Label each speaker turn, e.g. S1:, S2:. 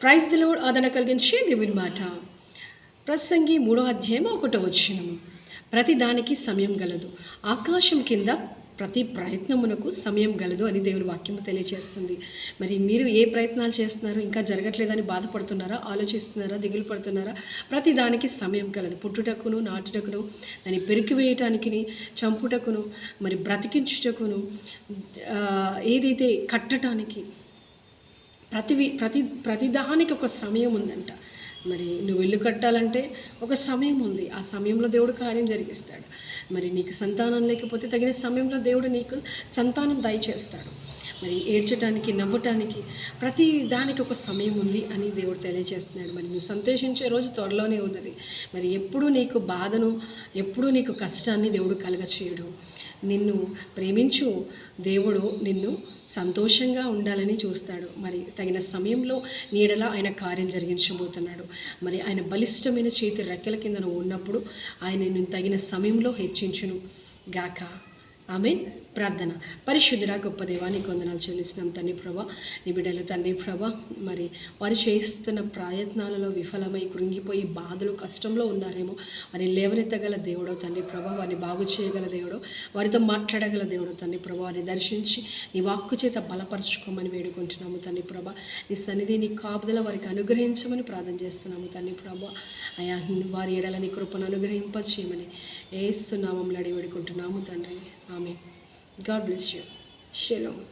S1: క్రైస్ దిలోడ్ ఆదరణ కలిగించే దేవుని మాట. ప్రసంగి మూడో అధ్యాయం ఒకటో వచ్చినము ప్రతి దానికి సమయం గలదు. ఆకాశం కింద ప్రతి ప్రయత్నమునకు సమయం గలదు అని దేవుని వాక్యము తెలియజేస్తుంది. మరి మీరు ఏ ప్రయత్నాలు చేస్తున్నారో? ఇంకా జరగట్లేదని బాధపడుతున్నారా? ఆలోచిస్తున్నారా? దిగులు పడుతున్నారా? ప్రతి దానికి సమయం గలదు. పుట్టుటకును నాటుటకును దాన్ని పెరికివేయటానికి చంపుటకును మరి బ్రతికించుటకును ఏదైతే కట్టడానికి ప్రతి ప్రతి ప్రతిదానికి ఒక సమయం ఉందంట. మరి నువ్వు ఇల్లు కట్టాలంటే ఒక సమయం ఉంది. ఆ సమయంలో దేవుడు కార్యం జరిగిస్తాడు. మరి నీకు సంతానం లేకపోతే తగిన సమయంలో దేవుడు నీకు సంతానం దయచేస్తాడు. మరి ఏడ్చటానికి నవ్వటానికి ప్రతి దానికి ఒక సమయం ఉంది అని దేవుడు తెలియజేస్తున్నాడు. మరి నువ్వు సంతోషించే రోజు త్వరలోనే ఉన్నది. మరి ఎప్పుడూ నీకు బాధను ఎప్పుడూ నీకు కష్టాన్ని దేవుడు కలగచేయడు. నిన్ను ప్రేమించు దేవుడు నిన్ను సంతోషంగా ఉండాలని చూస్తాడు. మరి తగిన సమయంలో నీడలా ఆయన కార్యం జరిగించబోతున్నాడు. మరి ఆయన బలిష్టమైన చేతి రెక్కల కింద నువ్వు ఉన్నప్పుడు ఆయన నిన్ను తగిన సమయంలో హెచ్చించును గాక. ఆమెన్. ప్రార్థన. పరిశుద్ధుడా గొప్ప దేవానికి వందనాలు చెల్లిస్తున్నాం తండ్రి ప్రభా. నీ బిడ్డలు తండ్రి ప్రభా మరి వారు చేస్తున్న ప్రయత్నాలలో విఫలమై కృంగిపోయి బాధలు కష్టంలో ఉన్నారేమో. వారిని లేవనెత్తగల దేవుడో తండ్రి ప్రభా వారిని బాగు చేయగల దేవుడో. వారితో మాట్లాడగల దేవుడో తండ్రి ప్రభా వారిని దర్శించి నీ వాక్కు చేత బలపరచుకోమని వేడుకుంటున్నాము తండ్రి ప్రభా. నీ సన్నిధి నీ కాపుదల వారికి అనుగ్రహించమని ప్రార్థన చేస్తున్నాము తండ్రి ప్రభా. అయా వారి ఎడలని కృపను అనుగ్రహింపచేయమని ఏస్తున్నామంలో అడిగి వేడుకుంటున్నాము తండ్రి. Amen. God bless you. Shalom.